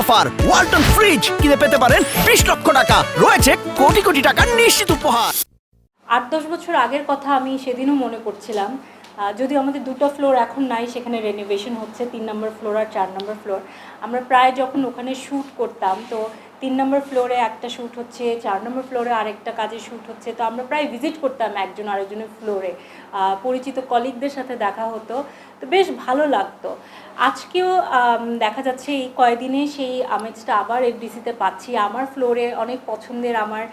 Offer. Walton fridge কিনে পেতে পারেন বিশ লক্ষ টাকা। রয়েছে কোটি কোটি টাকার নিশ্চিত উপহার। আট দশ বছর আগের কথা আমি সেদিনও মনে করছিলাম। যদিও আমাদের দুটো ফ্লোর এখন নাই, সেখানে রেনোভেশন হচ্ছে, তিন নম্বর ফ্লোর আর চার নম্বর ফ্লোর আমরা প্রায় যখন ওখানে শ্যুট করতাম, তো তিন নম্বর ফ্লোরে একটা শ্যুট হচ্ছে, চার নম্বর ফ্লোরে আরেকটা কাজে শ্যুট হচ্ছে, তো আমরা প্রায় ভিজিট করতাম একজন আরেকজনের ফ্লোরে পরিচিত কলিগদের সাথে দেখা হতো, তো বেশ ভালো লাগতো। আজকেও দেখা যাচ্ছে এই কয়দিনে সেই আমেজটা আবার এফডিসিতে পাচ্ছি। আমার ফ্লোরে অনেক পছন্দের আমার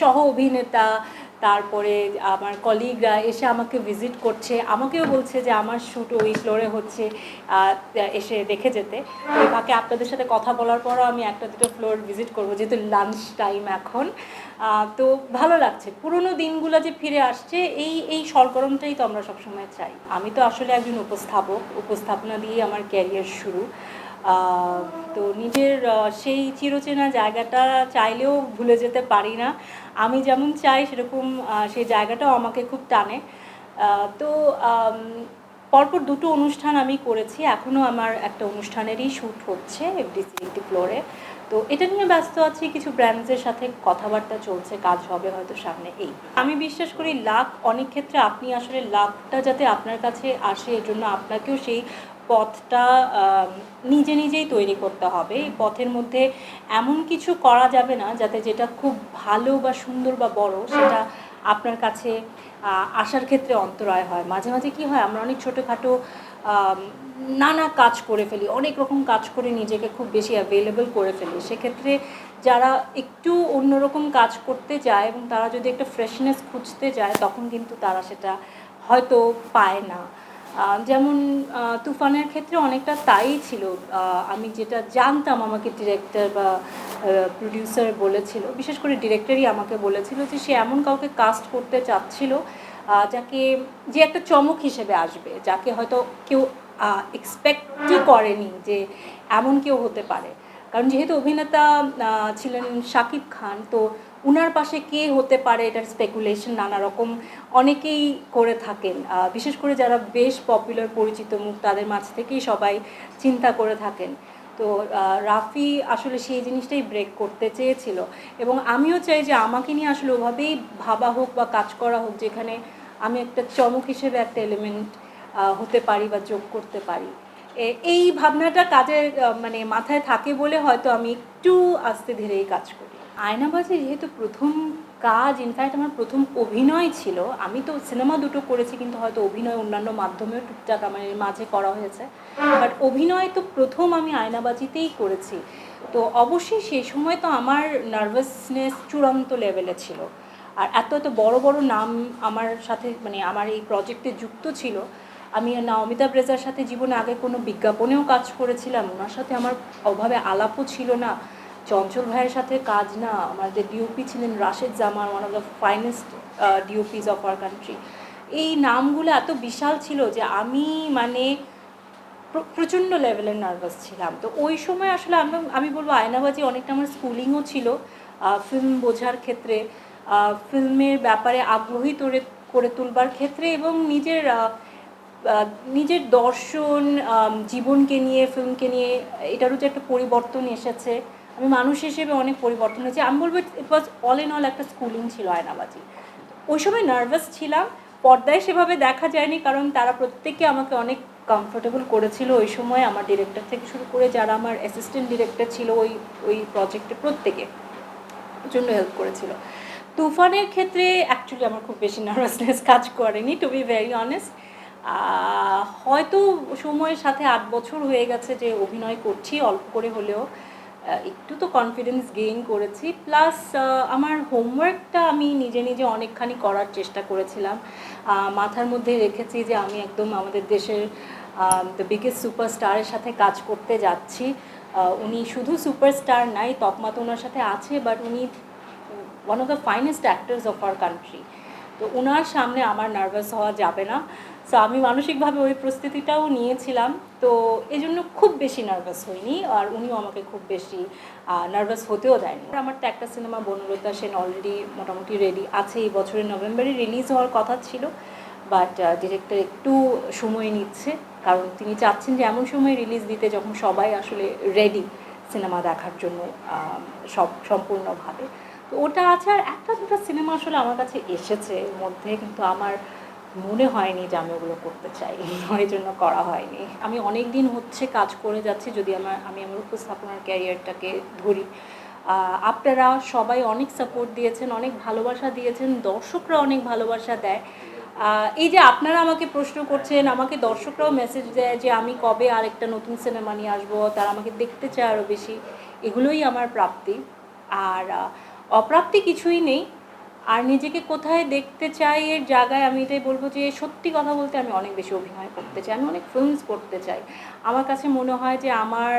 সহ অভিনেতা তারপরে আমার কলিগরা এসে আমাকে ভিজিট করছে, আমাকেও বলছে যে আমার শ্যুট ওই ফ্লোরে হচ্ছে এসে দেখে যেতে। ফাঁকে আপনাদের সাথে কথা বলার পরও আমি একটা দুটো ফ্লোর ভিজিট করব, যেহেতু লাঞ্চ টাইম এখন। তো ভালো লাগছে। পুরোনো দিনগুলো যে ফিরে আসছে, এই এই সরগরমটাই তো আমরা সবসময় চাই। আমি তো আসলে একজন উপস্থাপক, উপস্থাপনা দিয়ে আমার ক্যারিয়ার শুরু। তো নিজের সেই চিরচেনা জায়গাটা চাইলেও ভুলে যেতে পারি না। আমি যেমন চাই সেরকম সেই জায়গাটাও আমাকে খুব টানে। তো পরপর দুটো অনুষ্ঠান আমি করেছি। এখনও আমার একটা অনুষ্ঠানেরই শ্যুট হচ্ছে এফডিসি একটি ফ্লোরে। তো এটা নিয়ে ব্যস্ত আছি, কিছু ব্র্যান্ডসের সাথে কথাবার্তা চলছে, কাজ হবে হয়তো সামনে এই। আমি বিশ্বাস করি লাক, অনেক ক্ষেত্রে আপনি আসলে লাকটা যাতে আপনার কাছে আসে এর জন্য আপনাকেও সেই পথটা নিজে নিজেই তৈরি করতে হবে। এই পথের মধ্যে এমন কিছু করা যাবে না যাতে যেটা খুব ভালো বা সুন্দর বা বড় সেটা আপনার কাছে আসার ক্ষেত্রে অন্তরায় হয়। মাঝে মাঝে কি হয়, আমরা অনেক ছোটোখাটো নানা কাজ করে ফেলি, অনেক রকম কাজ করে নিজেকে খুব বেশি অ্যাভেলেবল করে ফেলি। সেক্ষেত্রে যারা একটু অন্যরকম কাজ করতে যায় এবং তারা যদি একটা ফ্রেশনেস খুঁজতে যায়, তখন কিন্তু তারা সেটা হয়তো পায় না। যেমন তুফানের ক্ষেত্রে অনেকটা তাই ছিল। আমি যেটা জানতাম আমাকে ডিরেক্টর বা প্রডিউসার বলেছিল, বিশেষ করে ডিরেক্টরই আমাকে বলেছিল যে সে এমন কাউকে কাস্ট করতে চাচ্ছিল যাকে, যে একটা চমক হিসেবে আসবে, যাকে হয়তো কেউ এক্সপেক্টই করেনি যে এমন কেউ হতে পারে। কারণ যেহেতু অভিনেতা ছিলেন শাকিব খান, তো উনার পাশে কে হতে পারে এটার স্পেকুলেশন নানা রকম অনেকেই করে থাকেন। বিশেষ করে যারা বেশ পপুলার পরিচিত মুখ, তাদের মাঝ থেকেই সবাই চিন্তা করে থাকেন। তো রাফি আসলে সেই জিনিসটাই ব্রেক করতে চেয়েছিল। এবং আমিও চাই যে আমাকে নিয়ে আসলে ওভাবেই ভাবা হোক বা কাজ করা হোক, যেখানে আমি একটা চমক হিসেবে একটা এলিমেন্ট হতে পারি বা যোগ করতে পারি। এই ভাবনাটা কাজের মানে মাথায় থাকে বলে হয়তো আমি একটু আস্তে ধীরেই কাজ করি। আয়নাবাজি যেহেতু প্রথম কাজ ইনফ্যাক্ট আমার প্রথম অভিনয় ছিল, আমি তো সিনেমা দুটো করেছি, কিন্তু হয়তো অভিনয় অন্যান্য মাধ্যমেও টুকটাক আমার মাঝে করা হয়েছে। বাট অভিনয় তো প্রথম আমি আয়নাবাজিতেই করেছি। তো অবশ্যই সেই সময় তো আমার নার্ভাসনেস চূড়ান্ত লেভেলে ছিল। আর এত এত বড় বড় নাম আমার সাথে মানে আমার এই প্রজেক্টে যুক্ত ছিল। আমি না অমিতাভ রেজার সাথে জীবনে আগে কোনো বিজ্ঞাপনেও কাজ করেছিলাম। ওনার সাথে আমার অভাবে আলাপও ছিল না। চঞ্চল ভাইয়ের সাথে কাজ না আমাদের ডিওপি ছিলেন Rashed Zaman one of the finest DOPs of our country এই নামগুলো এত বিশাল ছিল যে আমি মানে প্রচণ্ড লেভেলের নার্ভাস ছিলাম। তো ওই সময় আসলে আমি আমি বলব আয়নাবাজি অনেকটা আমার স্কুলিংও ছিল ফিল্ম বোঝার ক্ষেত্রে ফিল্মের ব্যাপারে আগ্রহী করে করে তুলবার ক্ষেত্রে এবং নিজের নিজের দর্শন জীবনকে নিয়ে ফিল্মকে নিয়ে, এটারও যে একটা পরিবর্তন এসেছে। আমি মানুষ হিসেবে অনেক পরিবর্তন হয়েছে। আমি বলব it was all in all একটা স্কুলিং ছিল আয়নাবাজি। ওই সময় নার্ভাস ছিলাম, পর্দায় সেভাবে দেখা যায়নি কারণ তারা প্রত্যেকে আমাকে অনেক কমফোর্টেবল করেছিল। ওই সময় আমার ডিরেক্টর থেকে শুরু করে যারা আমার অ্যাসিস্ট্যান্ট ডিরেক্টর ছিল, ওই ওই প্রজেক্টে প্রত্যেকে প্রচণ্ড হেল্প করেছিল। তুফানের ক্ষেত্রে অ্যাকচুয়ালি আমার খুব বেশি নার্ভাসনেস কাজ করেনি টু বি ভেরি অনেস্ট হয়তো সময়ের সাথে আট বছর হয়ে গেছে যে অভিনয় করছি, অল্প করে হলেও। একটু তো কনফিডেন্স গেইন করেছি। প্লাস আমার হোমওয়ার্কটা আমি নিজে নিজে অনেকখানি করার চেষ্টা করেছিলাম। মাথার মধ্যে রেখেছি যে আমি একদম আমাদের দেশের দ্য বিগেস্ট সুপারস্টারের সাথে কাজ করতে যাচ্ছি। উনি শুধু সুপারস্টার নাই, তকমা তো ওনার সাথে আছে বাট উনি one of the finest actors of our country তো ওনার সামনে আমার নার্ভাস হওয়া যাবে না। সো আমি মানসিকভাবে ওই প্রস্তুতিটাও নিয়েছিলাম। তো এই জন্য খুব বেশি নার্ভাস হইনি আর উনিও আমাকে খুব বেশি নার্ভাস হতেও দেয়নি। আমার তো একটা সিনেমা বনলতা সেন অলরেডি মোটামুটি রেডি আছে। এই বছরের নভেম্বরে রিলিজ হওয়ার কথা ছিল বাট ডিরেক্টর একটু সময় নিচ্ছে। কারণ তিনি চাচ্ছেন যে এমন সময় রিলিজ দিতে যখন সবাই আসলে রেডি সিনেমা দেখার জন্য সব, সম্পূর্ণভাবে। তো ওটা আছে আর একটা দুটো সিনেমা আসলে আমার কাছে এসেছে মধ্যে, কিন্তু আমার মনে হয়নি যে আমি ওগুলো করতে চাই ওই জন্য করা হয়নি। আমি অনেক দিন হচ্ছে কাজ করে যাচ্ছি, যদি আমার, আমি আমার উপস্থাপনার ক্যারিয়ারটাকে ধরি। আপনারা সবাই অনেক সাপোর্ট দিয়েছেন, অনেক ভালোবাসা দিয়েছেন, দর্শকরা অনেক ভালোবাসা দেয়। এই যে আপনারা আমাকে প্রশ্ন করছেন, আমাকে দর্শকরাও মেসেজ দেয় যে আমি কবে আরেকটা নতুন সিনেমা নিয়ে আসব, তারা আমাকে দেখতে চায় আরও বেশি, এগুলোই আমার প্রাপ্তি। আর অপ্রাপ্তি কিছুই নেই। আর নিজেকে কোথায় দেখতে চাই এর জায়গায় আমি এটাই বলব যে সত্যি কথা বলতে আমি অনেক বেশি অভিনয় করতে চাই, আমি অনেক ফিল্মস করতে চাই। আমার কাছে মনে হয় যে আমার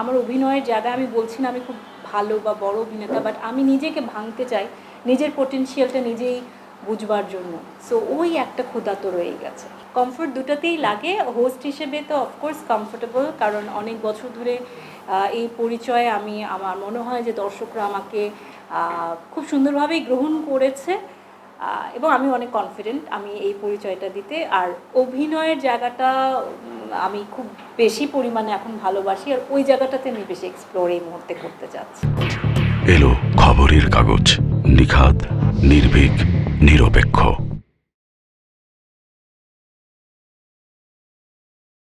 আমার অভিনয়ের জায়গায় আমি বলছি না আমি খুব ভালো বা বড় অভিনেতা বাট আমি নিজেকে ভাঙতে চাই, নিজের পোটেনশিয়ালটা নিজেই বুঝবার জন্য। সো ওই একটা ক্ষুধা তো রয়ে গেছে। কমফোর্ট দুটাতেই লাগে হোস্ট হিসেবে তো অফকোর্স কমফোর্টেবল কারণ অনেক বছর ধরে এই পরিচয়ে আমি, আমার মনে হয় যে দর্শকরা আমাকে খুব সুন্দরভাবেই গ্রহণ করেছে এবং আমি অনেক কনফিডেন্ট আমি এই পরিচয়টা দিতে। আর অভিনয়ের জায়গাটা আমি খুব বেশি পরিমাণে এখন ভালোবাসি, আর ওই জায়গাটাতে আমি বেশি এক্সপ্লোর এই মুহূর্তে করতে চাচ্ছি। এলো খবরের কাগজ নিখাত নির্ভীক, নিরপেক্ষ।